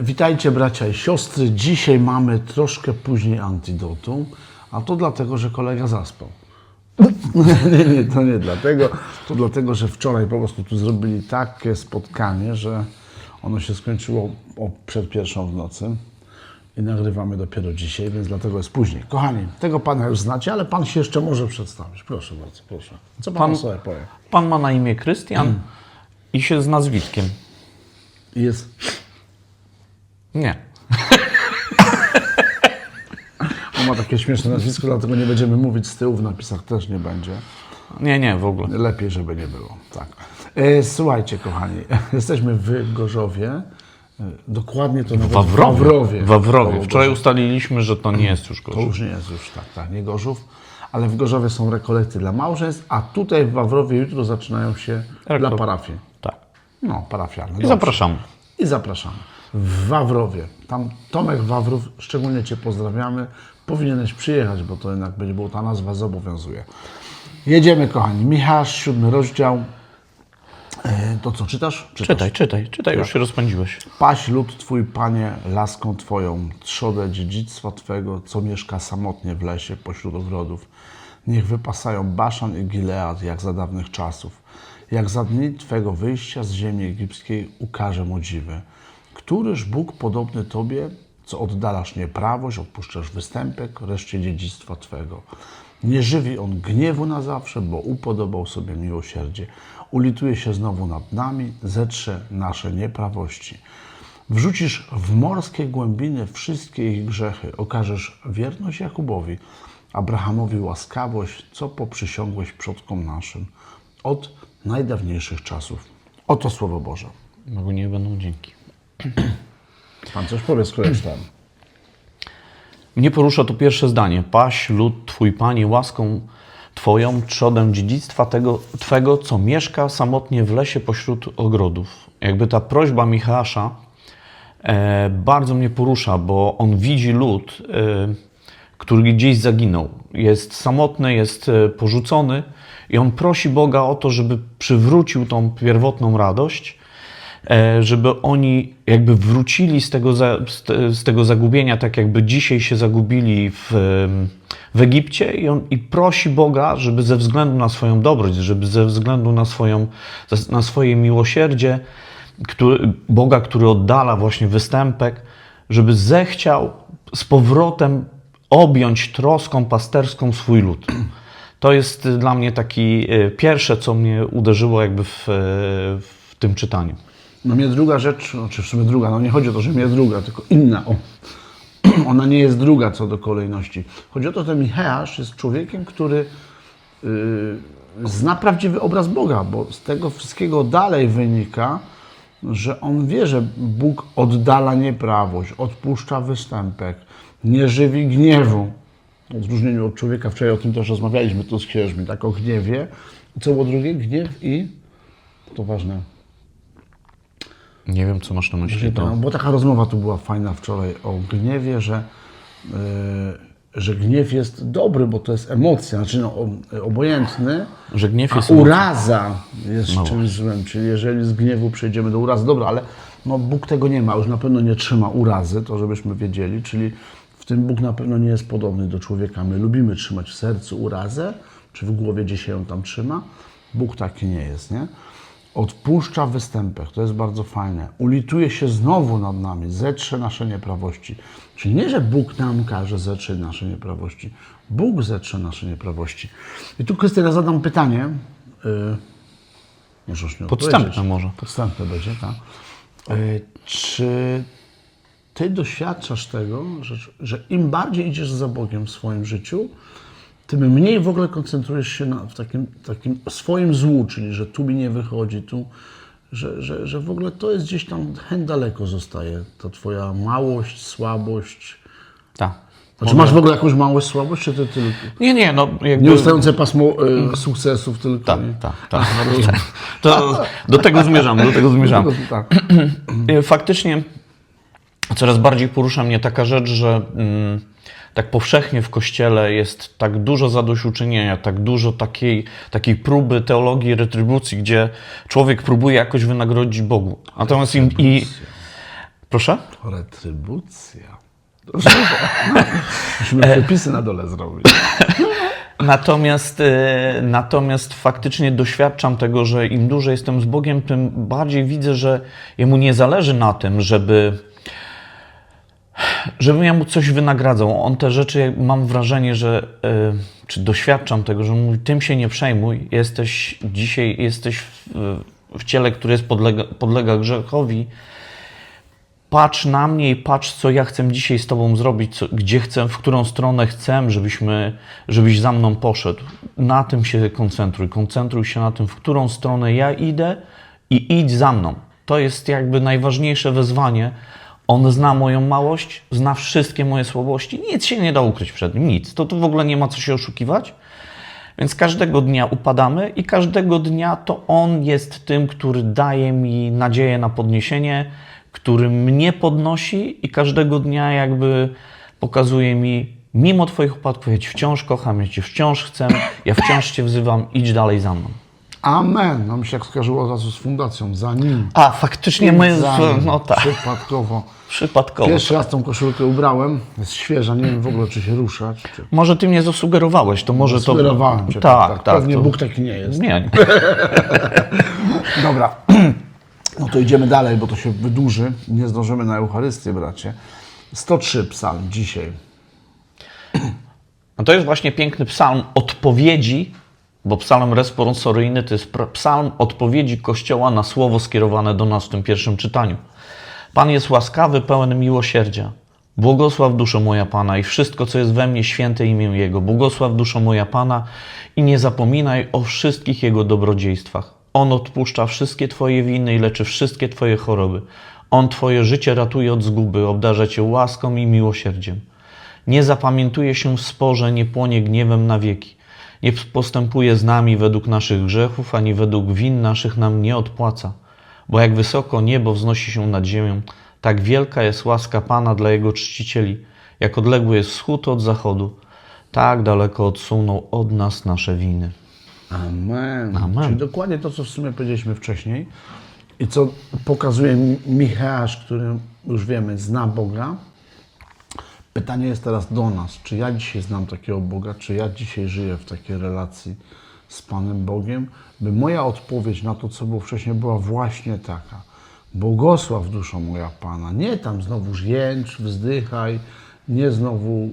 witajcie bracia i siostry. Dzisiaj mamy troszkę później antidotum, a to dlatego, że kolega zaspał. nie, nie, to nie dlatego. To dlatego, że wczoraj po prostu tu zrobili takie spotkanie, że ono się skończyło o, przed pierwszą w nocy i nagrywamy dopiero dzisiaj, więc dlatego jest później. Kochani, tego pana już znacie, ale pan się jeszcze może przedstawić. Proszę bardzo, proszę. Co pan, Pan- sobie powie? Pan ma na imię Krystian i się z nazwiskiem. Jest Nie. On ma takie śmieszne nazwisko, dlatego nie będziemy mówić z tyłu, w napisach też nie będzie. Nie, nie, w ogóle. Lepiej, żeby nie było. Tak. E, słuchajcie, kochani, jesteśmy w Gorzowie. E, dokładnie to nawet Wawrowie. Wawrowie. Wawrowie. Koło Wczoraj ustaliliśmy, że to nie jest już To Gorzów. już nie jest już tak, tak, nie Gorzów. Ale w Gorzowie są rekolekty dla małżeństw, a tutaj w Wawrowie jutro zaczynają się dla Rekol- parafii. Tak. No, parafialne. I Dobrze. zapraszamy. I zapraszamy. W Wawrowie. Tam Tomek Wawrów, szczególnie Cię pozdrawiamy. Powinieneś przyjechać, bo to jednak będzie, bo ta nazwa zobowiązuje. Jedziemy, kochani. Michał, siódmy rozdział. E, To co, czytasz? czytasz? Czytaj, czytaj, czytaj, już się rozpędziłeś. Paś lud Twój, Panie, laską Twoją, trzodę dziedzictwa Twego, co mieszka samotnie w lesie pośród ogrodów. Niech wypasają Baszan i Gilead, jak za dawnych czasów. Jak za dni Twego wyjścia z ziemi egipskiej ukaże mu dziwy. Któryż Bóg podobny Tobie, co oddalasz nieprawość, odpuszczasz występek, reszcie dziedzictwa Twego. Nie żywi On gniewu na zawsze, bo upodobał sobie miłosierdzie. Ulituje się znowu nad nami, zetrze nasze nieprawości. Wrzucisz w morskie głębiny wszystkie ich grzechy, okażesz wierność Jakubowi, Abrahamowi łaskawość, co poprzysiągłeś przodkom naszym od najdawniejszych czasów. Oto Słowo Boże. Bogu nie będą dzięki. Pan coś powie, już tam. Mnie porusza to pierwsze zdanie. Paś lud Twój, Panie, łaską Twoją, trzodem dziedzictwa tego, Twego, co mieszka samotnie w lesie pośród ogrodów. Jakby ta prośba Michała e, bardzo mnie porusza, bo on widzi lud, e, który gdzieś zaginął. Jest samotny, jest e, porzucony i on prosi Boga o to, żeby przywrócił tą pierwotną radość, żeby oni jakby wrócili z tego, za, z, te, z tego zagubienia, tak jakby dzisiaj się zagubili w, w Egipcie i, on, i prosi Boga, żeby ze względu na swoją dobroć, żeby ze względu na, swoją, na swoje miłosierdzie, który, Boga, który oddala właśnie występek, żeby zechciał z powrotem objąć troską pasterską swój lud. To jest dla mnie taki e, pierwsze, co mnie uderzyło jakby w, e, w tym czytaniu. No mnie druga rzecz, czy w sumie druga, no nie chodzi o to, że mnie druga, tylko inna. O. Ona nie jest druga co do kolejności. Chodzi o to, że Micheasz jest człowiekiem, który yy, zna prawdziwy obraz Boga, bo z tego wszystkiego dalej wynika, że on wie, że Bóg oddala nieprawość, odpuszcza występek, nie żywi gniewu. W odróżnieniu od człowieka, wczoraj o tym też rozmawialiśmy tu z księżmi, tak o gniewie. Co było drugie? Gniew i, to ważne, Nie wiem, co masz na myśli. no, To... bo taka rozmowa tu była fajna wczoraj o gniewie, że, yy, że gniew jest dobry, bo to jest emocja, znaczy no, obojętny, Że gniew a jest emocją. uraza jest czymś złym. Czyli jeżeli z gniewu przejdziemy do urazy, dobra, ale no, Bóg tego nie ma, już na pewno nie trzyma urazy, to żebyśmy wiedzieli, czyli w tym Bóg na pewno nie jest podobny do człowieka. My lubimy trzymać w sercu urazę, czy w głowie gdzie się ją tam trzyma. Bóg taki nie jest, nie? Odpuszcza występek, to jest bardzo fajne. Ulituje się znowu nad nami, zetrze nasze nieprawości. Czyli nie, że Bóg nam każe zetrzeć nasze nieprawości. Bóg zetrze nasze nieprawości. I tu, Krystyna, zadam pytanie. Yy, możesz mi Podstępne może. Podstępne będzie, tak. Yy, czy ty doświadczasz tego, że, że im bardziej idziesz za Bogiem w swoim życiu, tym mniej w ogóle koncentrujesz się na, w takim, takim swoim złu, czyli że tu mi nie wychodzi, tu, że, że, że w ogóle to jest gdzieś tam hen daleko zostaje, ta twoja małość, słabość. Tak. Znaczy masz w ogóle jakąś małość, słabość, czy ty tylko Nie, nie, no jakby... nieustające pasmo y, sukcesów tylko? Tak, tak, tak. To, do tego zmierzam, do tego zmierzam. Tak. Y, Faktycznie coraz bardziej porusza mnie taka rzecz, że mm, tak powszechnie w Kościele jest tak dużo zadośćuczynienia, tak dużo takiej, takiej próby teologii retrybucji, gdzie człowiek próbuje jakoś wynagrodzić Bogu. Natomiast im, i Proszę? Retrybucja. Dobrze. Musimy przepisy na dole zrobić. Natomiast, e, natomiast faktycznie doświadczam tego, że im dłużej jestem z Bogiem, tym bardziej widzę, że Jemu nie zależy na tym, żeby, żebym ja mu coś wynagradzał. On te rzeczy, mam wrażenie, że, e, czy doświadczam tego, że mówi, tym się nie przejmuj, jesteś dzisiaj, jesteś w, w ciele, które jest podlega, podlega grzechowi, patrz na mnie i patrz, co ja chcę dzisiaj z Tobą zrobić, co, gdzie chcę, w którą stronę chcę, żebyśmy, żebyś za mną poszedł. Na tym się koncentruj. Koncentruj się na tym, w którą stronę ja idę i idź za mną. To jest jakby najważniejsze wezwanie. On zna moją małość, zna wszystkie moje słabości. Nic się nie da ukryć przed nim, nic. To tu w ogóle nie ma co się oszukiwać. Więc każdego dnia upadamy i każdego dnia to On jest tym, który daje mi nadzieję na podniesienie, który mnie podnosi i każdego dnia jakby pokazuje mi, mimo Twoich upadków, ja Cię wciąż kocham, ja Cię wciąż chcę, ja wciąż Cię wzywam, idź dalej za mną. Amen. No mi się jak skojarzyło od razu z fundacją. Za nim. A, faktycznie my, Za nim. no tak, Przypadkowo. przypadkowo. Pierwszy raz tą koszulkę ubrałem. Jest świeża. Nie wiem w ogóle, czy się ruszać. Czy... Może Ty mnie zasugerowałeś, to może to... Sugerowałem cię. Tak, tak. Pewnie to... Bóg taki nie jest. Nie, nie. Dobra. No to idziemy dalej, bo to się wydłuży. Nie zdążymy na Eucharystię, bracie. 103 psalm dzisiaj. No to jest właśnie piękny psalm odpowiedzi, bo psalm responsoryjny to jest psalm odpowiedzi Kościoła na słowo skierowane do nas w tym pierwszym czytaniu. Pan jest łaskawy, pełen miłosierdzia. Błogosław duszo moja Pana i wszystko, co jest we mnie, święte imię Jego. Błogosław duszo moja Pana i nie zapominaj o wszystkich Jego dobrodziejstwach. On odpuszcza wszystkie Twoje winy i leczy wszystkie Twoje choroby. On Twoje życie ratuje od zguby, obdarza Cię łaską i miłosierdziem. Nie zapamiętuje się w sporze, nie płonie gniewem na wieki. Nie postępuje z nami według naszych grzechów, ani według win naszych nam nie odpłaca. Bo jak wysoko niebo wznosi się nad ziemią, tak wielka jest łaska Pana dla Jego czcicieli. Jak odległy jest wschód od zachodu, tak daleko odsunął od nas nasze winy. Amen. Amen. Czyli dokładnie to, co w sumie powiedzieliśmy wcześniej i co pokazuje Mi- Michał, który już wiemy, zna Boga. Pytanie jest teraz do nas, czy ja dzisiaj znam takiego Boga, czy ja dzisiaj żyję w takiej relacji z Panem Bogiem, by moja odpowiedź na to, co było wcześniej, była właśnie taka. Błogosław duszo moja Pana. Nie tam znowuż jęcz, wzdychaj, nie znowu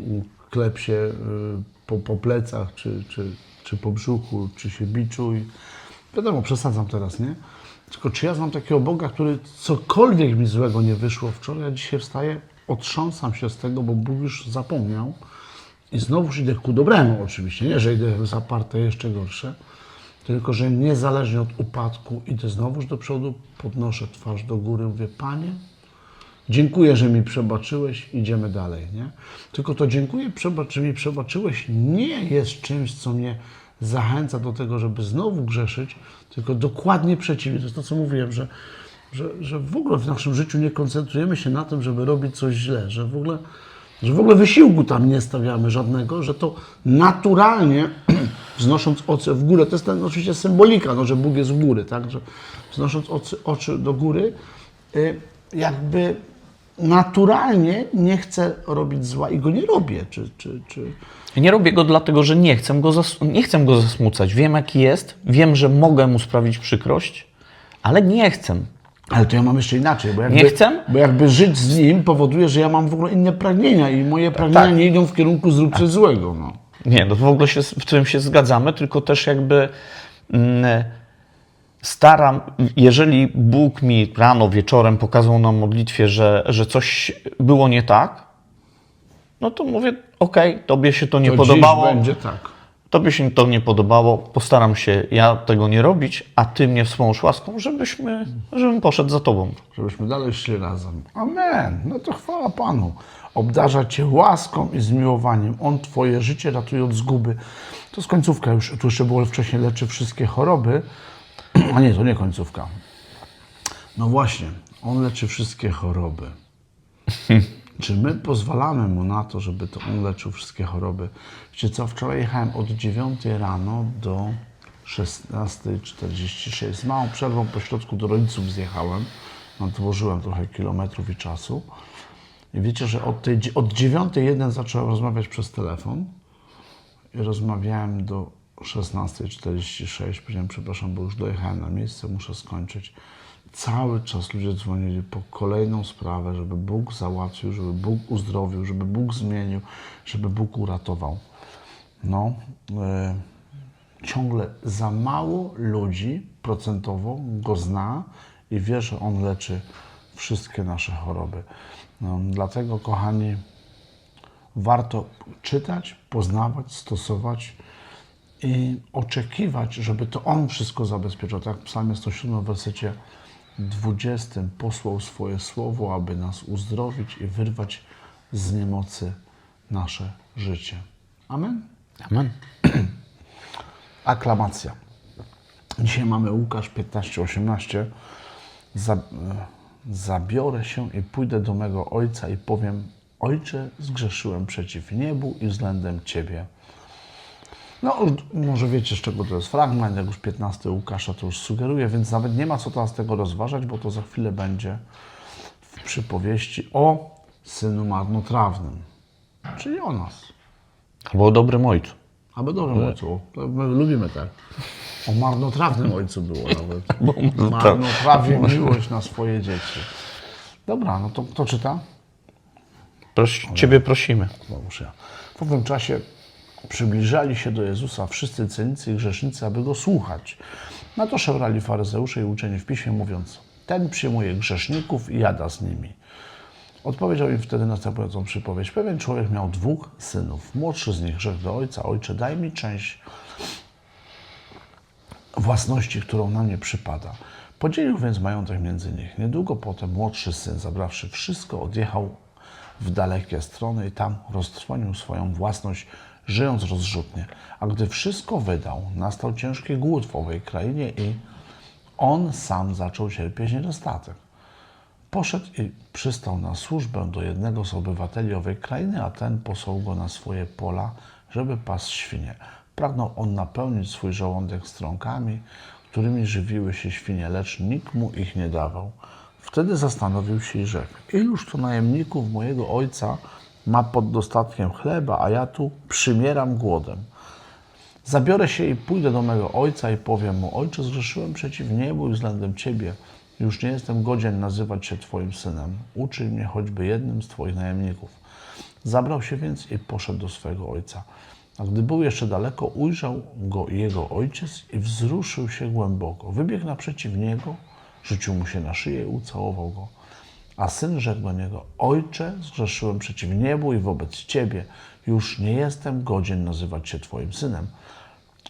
klep się y, po, po plecach, czy, czy, czy po brzuchu, czy się biczuj. Wiadomo, przesadzam teraz, nie? Tylko czy ja znam takiego Boga, który cokolwiek mi złego nie wyszło wczoraj, ja dzisiaj wstaję, otrząsam się z tego, bo Bóg już zapomniał i znowuż idę ku dobremu oczywiście, nie, że idę w zaparte jeszcze gorsze, tylko że niezależnie od upadku idę znowuż do przodu, podnoszę twarz do góry, mówię, Panie, dziękuję, że mi przebaczyłeś, idziemy dalej, nie? Tylko to dziękuję, że mi przebaczyłeś nie jest czymś, co mnie zachęca do tego, żeby znowu grzeszyć, tylko dokładnie przeciwnie. To jest to, co mówiłem, że, że, że w ogóle w naszym życiu nie koncentrujemy się na tym, żeby robić coś źle, że w ogóle, że w ogóle wysiłku tam nie stawiamy żadnego, że to naturalnie wznosząc oczy w górę, to jest ten, oczywiście symbolika, no, że Bóg jest w góry, tak, że wznosząc oczy, oczy do góry, y, jakby naturalnie nie chcę robić zła i go nie robię, czy, czy, czy, Nie robię go dlatego, że nie chcę go, nie chcę go zasmucać. Wiem, jaki jest, wiem, że mogę mu sprawić przykrość, ale nie chcę. Ale to ja mam jeszcze inaczej, bo jakby, Nie chcę? bo jakby żyć z nim powoduje, że ja mam w ogóle inne pragnienia i moje pragnienia Tak. nie idą w kierunku zrób coś złego. No. Nie, no w ogóle się, w tym się zgadzamy, tylko też jakby mm, staram, jeżeli Bóg mi rano, wieczorem pokazał na modlitwie, że, że coś było nie tak, no to mówię, okej, tobie się to nie To podobało, dziś będzie tak. Tobie się to nie podobało, postaram się ja tego nie robić, a ty mnie wspomóż łaską, żebyśmy, żebym poszedł za tobą. Żebyśmy dalej szli razem. Amen. No to chwała Panu. Obdarza Cię łaską i zmiłowaniem. On Twoje życie ratuje od zguby. To jest końcówka już. Tu jeszcze było wcześniej leczy wszystkie choroby. A nie, to nie końcówka. No właśnie. On leczy wszystkie choroby. Czy my pozwalamy Mu na to, żeby to On leczył wszystkie choroby? Wiecie co, wczoraj jechałem od 9 rano do 16.46. Z małą przerwą po środku do rodziców zjechałem. nadłożyłem trochę kilometrów i czasu. I wiecie, że od, tej, od 9.01 zacząłem rozmawiać przez telefon i rozmawiałem do 16.46. Powiedziałem, przepraszam, bo już dojechałem na miejsce, muszę skończyć. Cały czas ludzie dzwonili po kolejną sprawę, żeby Bóg załatwił, żeby Bóg uzdrowił, żeby Bóg zmienił, żeby Bóg uratował. No, e, ciągle za mało ludzi procentowo go zna i wie, że on leczy wszystkie nasze choroby. No, dlatego, kochani, warto czytać, poznawać, stosować i oczekiwać, żeby to On wszystko zabezpieczał. Tak w psalmie 107 w wersecie 20 posłał swoje słowo, aby nas uzdrowić i wyrwać z niemocy nasze życie. Amen? Amen. Aklamacja. Dzisiaj mamy Łukasz 15:18. Za, e, zabiorę się i pójdę do mego ojca i powiem: Ojcze, zgrzeszyłem przeciw niebu i względem Ciebie. No, może wiecie, z czego to jest fragment, jak już 15 Łukasza to już sugeruje, więc nawet nie ma co teraz tego rozważać, bo to za chwilę będzie w przypowieści o synu marnotrawnym, czyli o nas. Albo o dobrym ojcu. Aby dobrym ojcu. To My lubimy tak. O marnotrawnym ojcu było nawet. Marnotrawię miłość na swoje dzieci. Dobra, no to kto czyta? Proś, ciebie prosimy. Muszę ja. W owym czasie przybliżali się do Jezusa wszyscy cynicy i grzesznicy, aby go słuchać. Na to szemrali faryzeusze i uczeni w piśmie, mówiąc: Ten przyjmuje grzeszników i jada z nimi. Odpowiedział im wtedy następującą przypowieść. Pewien człowiek miał dwóch synów. Młodszy z nich rzekł do ojca: Ojcze, daj mi część własności, którą na mnie przypada. Podzielił więc majątek między nich. Niedługo potem młodszy syn, zabrawszy wszystko, odjechał w dalekie strony i tam roztrwonił swoją własność, żyjąc rozrzutnie. A gdy wszystko wydał, nastał ciężki głód w owej krainie i on sam zaczął cierpieć niedostatek. Poszedł i przystał na służbę do jednego z obywateli owej krainy, a ten posłał go na swoje pola, żeby pasł świnie. Pragnął on napełnić swój żołądek strąkami, którymi żywiły się świnie, lecz nikt mu ich nie dawał. Wtedy zastanowił się i rzekł: Iluż to najemników mojego ojca ma pod dostatkiem chleba, a ja tu przymieram głodem. Zabiorę się i pójdę do mego ojca i powiem mu: Ojcze, zgrzeszyłem przeciw niebu i względem ciebie. Już nie jestem godzien nazywać się Twoim synem. Uczyj mnie choćby jednym z Twoich najemników. Zabrał się więc i poszedł do swego ojca. A gdy był jeszcze daleko, ujrzał go jego ojciec i wzruszył się głęboko. Wybiegł naprzeciw niego, rzucił mu się na szyję i ucałował go. A syn rzekł do niego: Ojcze, zgrzeszyłem przeciw niebu i wobec ciebie. Już nie jestem godzien nazywać się Twoim synem.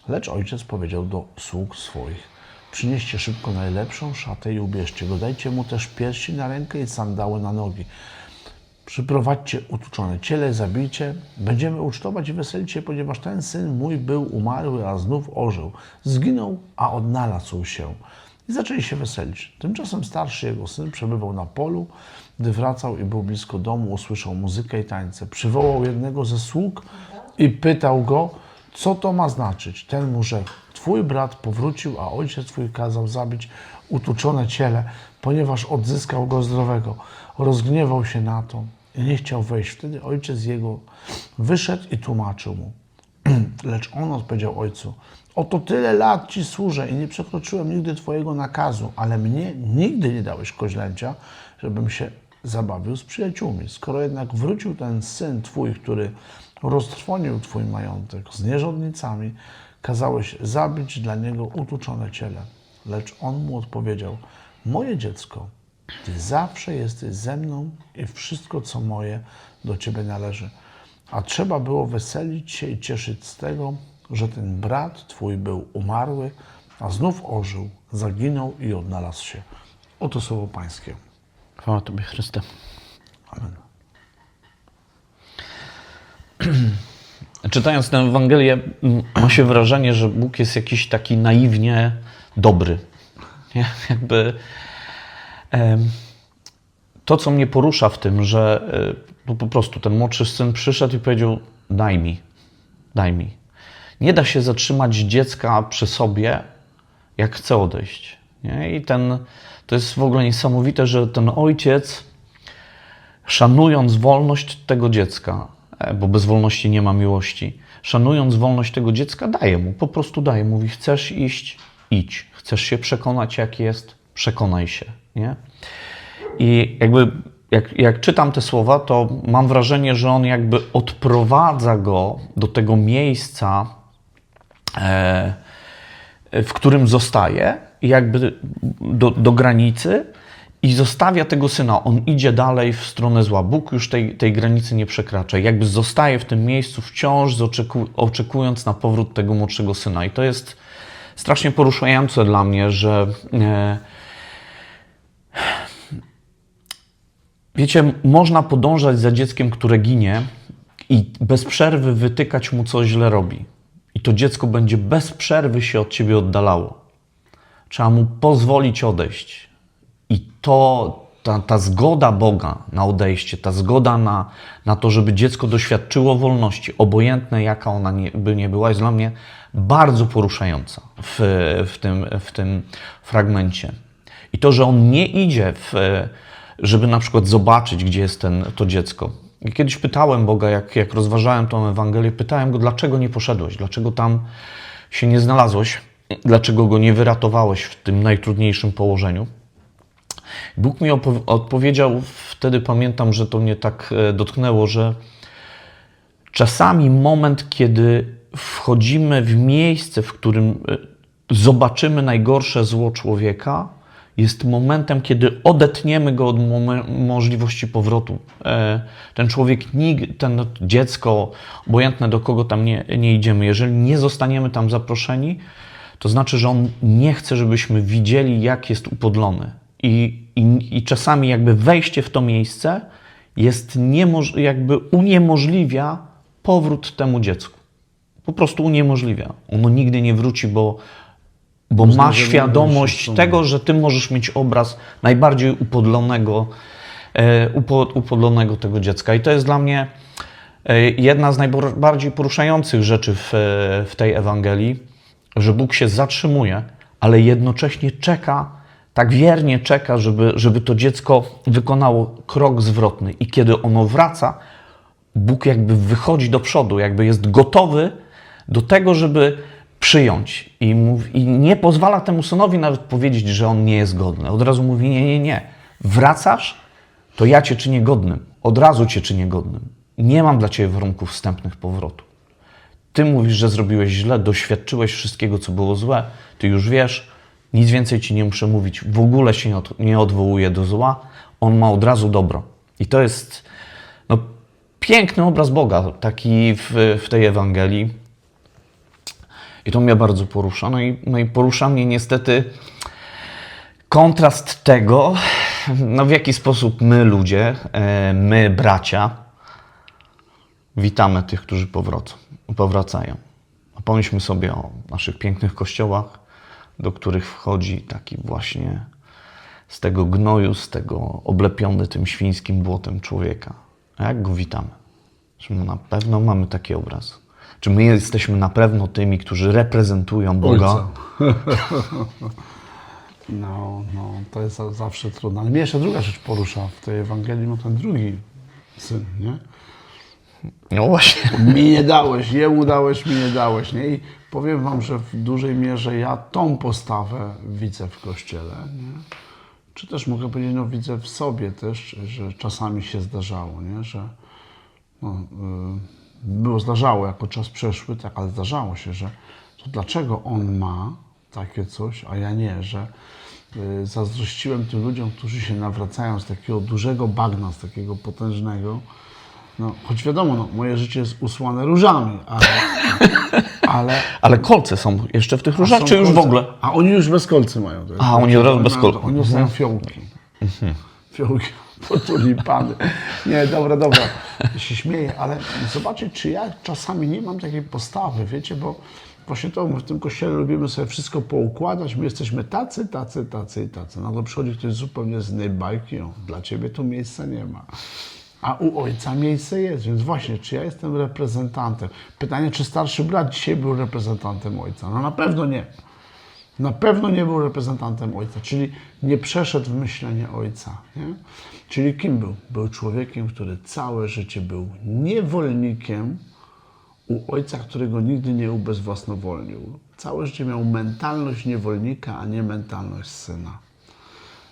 Lecz ojciec powiedział do sług swoich: Przynieście szybko najlepszą szatę i ubierzcie go. Dajcie mu też piersi na rękę i sandały na nogi. Przyprowadźcie utuczone ciele, zabijcie. Będziemy ucztować i weselić się, ponieważ ten syn mój był umarły, a znów ożył. Zginął, a odnalazł się. I zaczęli się weselić. Tymczasem starszy jego syn przebywał na polu. Gdy wracał i był blisko domu, usłyszał muzykę i tańce. Przywołał jednego ze sług i pytał go, co to ma znaczyć. Ten mu rzekł, twój brat powrócił, a ojciec twój kazał zabić utuczone ciele, ponieważ odzyskał go zdrowego. Rozgniewał się na to i nie chciał wejść. Wtedy ojciec jego wyszedł i tłumaczył mu. Lecz on odpowiedział ojcu: Oto tyle lat ci służę i nie przekroczyłem nigdy twojego nakazu, ale mnie nigdy nie dałeś koźlęcia, żebym się zabawił z przyjaciółmi. Skoro jednak wrócił ten syn twój, który roztrwonił twój majątek z nierządnicami, kazałeś zabić dla niego utuczone ciele. Lecz on mu odpowiedział: Moje dziecko, ty zawsze jesteś ze mną i wszystko, co moje, do ciebie należy. A trzeba było weselić się i cieszyć z tego, że ten brat twój był umarły, a znów ożył, zaginął i odnalazł się. Oto słowo Pańskie. Chwała Tobie, Chryste. Amen. Czytając tę Ewangelię, m, ma się wrażenie, że Bóg jest jakiś taki naiwnie dobry. Jakby to, co mnie porusza w tym, że e, no po prostu ten młodszy syn przyszedł i powiedział: Daj mi, daj mi. Nie da się zatrzymać dziecka przy sobie, jak chce odejść. Nie? I ten, to jest w ogóle niesamowite, że ten ojciec, szanując wolność tego dziecka, e, bo bez wolności nie ma miłości, szanując wolność tego dziecka, daje mu, po prostu daje. Mówi, chcesz iść? Idź. Chcesz się przekonać, jak jest? Przekonaj się. Nie? I jakby jak, jak czytam te słowa, to mam wrażenie, że on jakby odprowadza go do tego miejsca, w którym zostaje, jakby do, do granicy i zostawia tego syna. On idzie dalej w stronę zła. Bóg już tej, tej granicy nie przekracza. Jakby zostaje w tym miejscu wciąż, oczeku, oczekując na powrót tego młodszego syna. I to jest strasznie poruszające dla mnie, że. E, Wiecie, można podążać za dzieckiem, które ginie i bez przerwy wytykać mu, co źle robi. I to dziecko będzie bez przerwy się od ciebie oddalało. Trzeba mu pozwolić odejść. I to, ta, ta zgoda Boga na odejście, ta zgoda na, na to, żeby dziecko doświadczyło wolności, obojętne jaka ona nie, by nie była, jest dla mnie bardzo poruszająca w, w, tym, w tym fragmencie. I to, że on nie idzie w żeby na przykład zobaczyć, gdzie jest ten, to dziecko. Kiedyś pytałem Boga, jak, jak rozważałem tą Ewangelię, pytałem go, dlaczego nie poszedłeś, dlaczego tam się nie znalazłeś, dlaczego go nie wyratowałeś w tym najtrudniejszym położeniu. Bóg mi odpowiedział, wtedy pamiętam, że to mnie tak e, dotknęło, że czasami moment, kiedy wchodzimy w miejsce, w którym e, zobaczymy najgorsze zło człowieka, jest momentem, kiedy odetniemy go od możliwości powrotu. E, Ten człowiek, ten dziecko, obojętne do kogo tam nie, nie idziemy, jeżeli nie zostaniemy tam zaproszeni, to znaczy, że on nie chce, żebyśmy widzieli, jak jest upodlony. I, i, i czasami jakby wejście w to miejsce jest niemoż- jakby uniemożliwia powrót temu dziecku. Po prostu uniemożliwia. Ono nigdy nie wróci, bo, bo ma świadomość tego, że ty możesz mieć obraz najbardziej upodlonego, e, upo, upodlonego tego dziecka. I to jest dla mnie e, jedna z najbardziej poruszających rzeczy w, e, w tej Ewangelii, że Bóg się zatrzymuje, ale jednocześnie czeka, tak wiernie czeka, żeby, żeby to dziecko wykonało krok zwrotny. I kiedy ono wraca, Bóg jakby wychodzi do przodu, jakby jest gotowy do tego, żeby przyjąć. I, mów, I nie pozwala temu synowi nawet powiedzieć, że on nie jest godny. Od razu mówi: Nie, nie, nie. Wracasz, to ja cię czynię godnym. Od razu cię czynię godnym. Nie mam dla ciebie warunków wstępnych powrotu. Ty mówisz, że zrobiłeś źle, doświadczyłeś wszystkiego, co było złe. Ty już wiesz, nic więcej ci nie muszę mówić. W ogóle się nie, od, nie odwołuje do zła. On ma od razu dobro. I to jest no, piękny obraz Boga, taki w, w tej Ewangelii. I to mnie bardzo porusza. No i, no i porusza mnie niestety kontrast tego, no w jaki sposób my ludzie, e, my bracia, witamy tych, którzy powracą, powracają. A pomyślmy sobie o naszych pięknych kościołach, do których wchodzi taki właśnie z tego gnoju, z tego oblepiony tym świńskim błotem człowieka. A jak go witamy? My na pewno mamy taki obraz? Czy my jesteśmy na pewno tymi, którzy reprezentują Boga? No, no, to jest za- zawsze trudne. Ale mnie jeszcze druga rzecz porusza w tej Ewangelii, no ten drugi syn, nie? No właśnie. Mi nie dałeś, jemu dałeś, mi nie dałeś, nie? I powiem wam, że w dużej mierze ja tą postawę widzę w Kościele, nie? Czy też mogę powiedzieć, no widzę w sobie też, że czasami się zdarzało, nie? Że no, y, było, zdarzało jako czas przeszły, tak, ale zdarzało się, że to dlaczego on ma takie coś, a ja nie, że y, zazdrościłem tym ludziom, którzy się nawracają z takiego dużego bagna, z takiego potężnego, no, choć wiadomo, no, moje życie jest usłane różami, ale, ale Ale kolce są jeszcze w tych różach, czy już w kolce. ogóle? A oni już bez kolcy mają. A, oni od razu bez kolcy. Oni dostają fiołki. Fiołki, tulipany. Nie, dobra, dobra. Ja się śmieję, ale zobaczcie, czy ja czasami nie mam takiej postawy, wiecie, bo właśnie to w tym kościele lubimy sobie wszystko poukładać. My jesteśmy tacy, tacy, tacy i tacy. No to przychodzi ktoś zupełnie z innej bajki. Dla ciebie tu miejsca nie ma. A u ojca miejsce jest, więc właśnie, czy ja jestem reprezentantem? Pytanie, czy starszy brat dzisiaj był reprezentantem ojca? No na pewno nie. Na pewno nie był reprezentantem ojca, czyli nie przeszedł w myślenie ojca. Nie? Czyli kim był? Był człowiekiem, który całe życie był niewolnikiem u ojca, którego nigdy nie ubezwłasnowolnił. Całe życie miał mentalność niewolnika, a nie mentalność syna.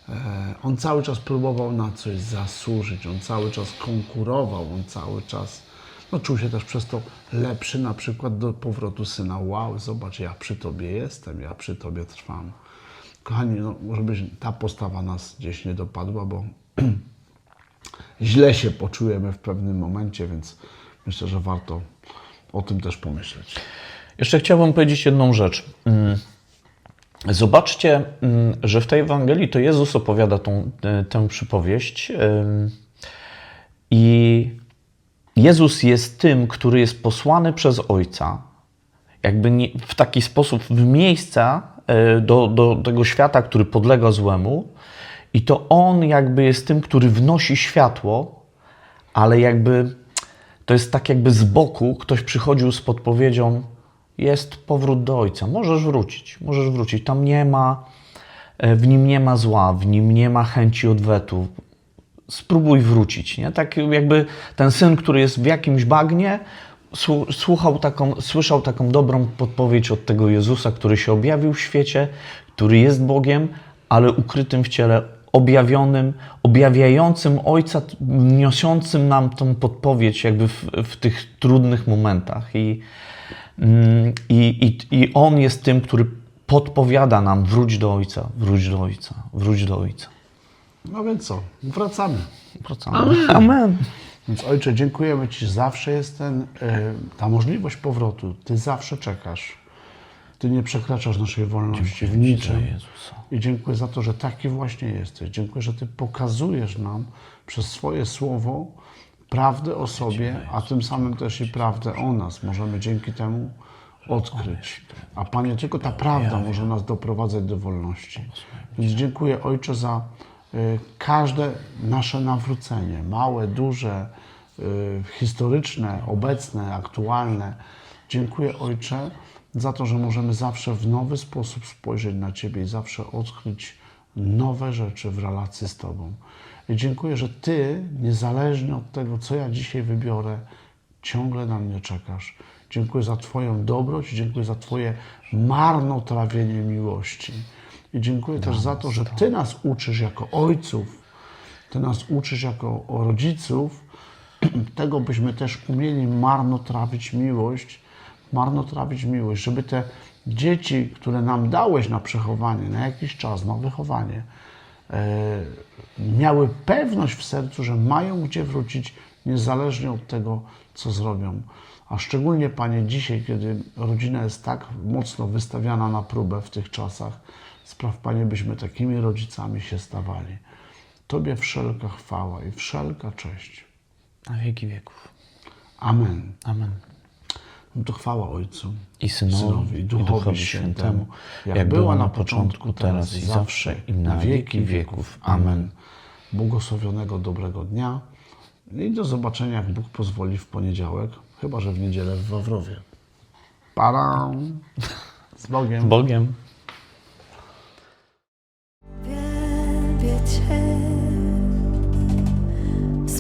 E, On cały czas próbował na coś zasłużyć, on cały czas konkurował, on cały czas no, czuł się też przez to lepszy, na przykład do powrotu syna. Wow, zobacz, ja przy Tobie jestem, ja przy Tobie trwam. Kochani, no, żeby ta postawa nas gdzieś nie dopadła, bo źle się poczujemy w pewnym momencie, więc myślę, że warto o tym też pomyśleć. Jeszcze chciałbym powiedzieć jedną rzecz. Mm, Zobaczcie, mm, że w tej Ewangelii to Jezus opowiada tą, e, tę przypowieść i Jezus jest tym, który jest posłany przez Ojca, jakby nie, w taki sposób w miejsca e, do, do tego świata, który podlega złemu i to On jakby jest tym, który wnosi światło, ale jakby to jest tak jakby z boku ktoś przychodził z podpowiedzią jest powrót do Ojca. Możesz wrócić, możesz wrócić. Tam nie ma, e, w nim nie ma zła, w nim nie ma chęci odwetu. Spróbuj wrócić, nie? Tak jakby ten syn, który jest w jakimś bagnie, słu- słuchał taką, słyszał taką dobrą podpowiedź od tego Jezusa, który się objawił w świecie, który jest Bogiem, ale ukrytym w ciele, objawionym, objawiającym Ojca, niosącym nam tą podpowiedź jakby w, w tych trudnych momentach. I, mm, i, i, I On jest tym, który podpowiada nam wróć do Ojca, wróć do Ojca, wróć do Ojca. No więc co, wracamy. Wracamy. Amen. Więc ojcze, dziękujemy Ci, zawsze jest ten, y, ta możliwość powrotu. Ty zawsze czekasz. Ty nie przekraczasz naszej wolności w niczym. I dziękuję za to, że taki właśnie jesteś. Dziękuję, że Ty pokazujesz nam przez swoje słowo prawdę o sobie, a tym samym też i prawdę o nas. Możemy dzięki temu odkryć. A Panie, tylko ta prawda może nas doprowadzać do wolności. Więc dziękuję Ojcze za każde nasze nawrócenie, małe, duże, y, historyczne, obecne, aktualne. Dziękuję Ojcze za to, że możemy zawsze w nowy sposób spojrzeć na Ciebie i zawsze odkryć nowe rzeczy w relacji z Tobą. I dziękuję, że Ty, niezależnie od tego, co ja dzisiaj wybiorę, ciągle na mnie czekasz. Dziękuję za Twoją dobroć, dziękuję za Twoje marnotrawienie miłości. I dziękuję też za to, że Ty nas uczysz jako ojców, Ty nas uczysz jako rodziców, tego byśmy też umieli marnotrawić miłość, marnotrawić miłość, żeby te dzieci, które nam dałeś na przechowanie, na jakiś czas, na wychowanie, e, miały pewność w sercu, że mają gdzie wrócić, niezależnie od tego, co zrobią. A szczególnie, Panie, dzisiaj, kiedy rodzina jest tak mocno wystawiana na próbę w tych czasach, spraw, Panie, byśmy takimi rodzicami się stawali. Tobie wszelka chwała i wszelka cześć. Na wieki wieków. Amen. Amen. No to chwała Ojcu I Synowi, i Duchowi, Świętemu, jak była na początku, teraz i zawsze, i na wieki wieków. Amen. Błogosławionego dobrego dnia i do zobaczenia, jak Bóg pozwoli w poniedziałek, chyba że w niedzielę w Wawrowie. Param! Z Bogiem! Z Bogiem.